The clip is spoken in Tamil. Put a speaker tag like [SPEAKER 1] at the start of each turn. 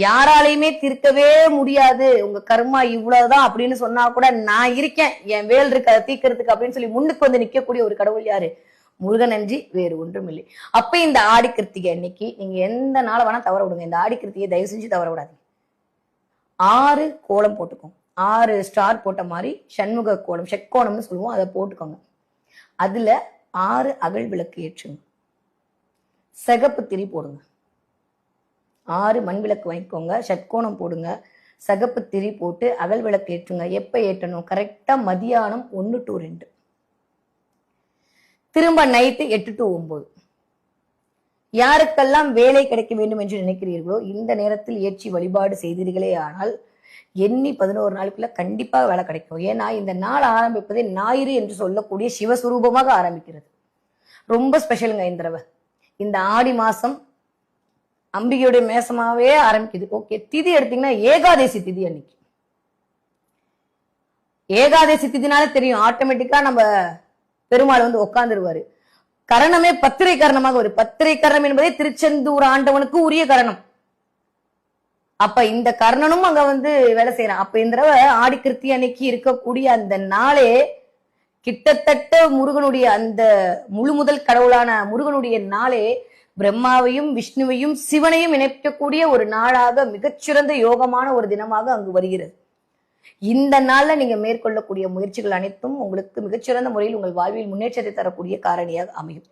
[SPEAKER 1] யாராலையுமே தீர்க்கவே முடியாது. உங்க கர்மா இவ்வளவுதான் அப்படின்னு சொன்னா கூட நான் இருக்கேன். என் வேல் இருக்க அதை தீர்க்கறதுக்கு அப்படின்னு சொல்லி முன்னுக்கு வந்து நிக்கக்கூடிய ஒரு கடவுள் யாரு? முருகன் அன்றி வேறு ஒன்றும் இல்லை அப்ப இந்த ஆடி கிருத்திகை அன்னைக்கு நீங்க எந்த நாளை வேணா தவற விடுங்க. இந்த ஆடி கிருத்திகை தயவு செஞ்சு தவற விடாதீங்க. ஆறு கோலம் போட்டுக்கோங்க. ஆறு ஸ்டார் போட்ட மாதிரி சண்முக கோலம் செக்கோணம்னு சொல்லுவோம். அதை போட்டுக்கோங்க. அதுல ஆறு அகல் விளக்கு ஏற்றுங்க. சிகப்பு திரி போடுங்க. ஆறு மண் விளக்கு வாங்கிக்கோங்க. ஷட்கோணம் போடுங்க. சகப்பு திரி போட்டு அகல் விளக்கு ஏற்றுங்க. எப்போ ஏற்றணும்? கரெக்டாக மதியானம் ஒன்று டு ரெண்டு. திரும்ப நைட்டு எட்டு டு ஒம்பது யாருக்கெல்லாம் வேலை கிடைக்க வேண்டும் என்று நினைக்கிறீர்களோ இந்த நேரத்தில் ஏற்றி வழிபாடு செய்தீர்களே ஆனால் எண்ணி பதினோரு நாளுக்குள்ள கண்டிப்பாக வேலை கிடைக்கும். ஏன்னா இந்த நாள் ஆரம்பிப்பதே ஞாயிறு என்று சொல்லக்கூடிய சிவஸ்வரூபமாக ஆரம்பிக்கிறது. ரொம்ப ஸ்பெஷலுங்க இந்த தடவை. இந்த ஆடி மாதம் அம்பிகையுடைய மேசமாவே ஆரம்பிக்குது. ஓகே திதி எடுத்தீங்கன்னா ஏகாதசி திதி அன்னைக்கு. ஏகாதசி திதினாலே தெரியும் ஆட்டோமேட்டிக்கா நம்ம பெருமாள் வந்து உட்கார்ந்துருவாரு கரணமே பத்திரை கரணமாக ஒரு பத்திரை கரணம் என்பதே திருச்செந்தூர் ஆண்டவனுக்கு உரிய கரணம். அப்ப இந்த கர்ணனும் அங்க வந்து வேலை செய்யறான். அப்ப இந்த தடவை ஆடி கிருத்தி அன்னைக்கு இருக்கக்கூடிய அந்த நாளே கிட்டத்தட்ட முருகனுடைய அந்த முழு முதல் கடவுளான முருகனுடைய நாளே பிரம்மாவையும் விஷ்ணுவையும் சிவனையும் இணைக்கக்கூடிய ஒரு நாளாக மிகச்சிறந்த யோகமான ஒரு தினமாக அங்கு வருகிறது. இந்த நாள்ல நீங்க மேற்கொள்ளக்கூடிய முயற்சிகள் அனைத்தும் உங்களுக்கு மிகச்சிறந்த முறையில் உங்கள் வாழ்வில் முன்னேற்றத்தை தரக்கூடிய காரணியாக அமையும்.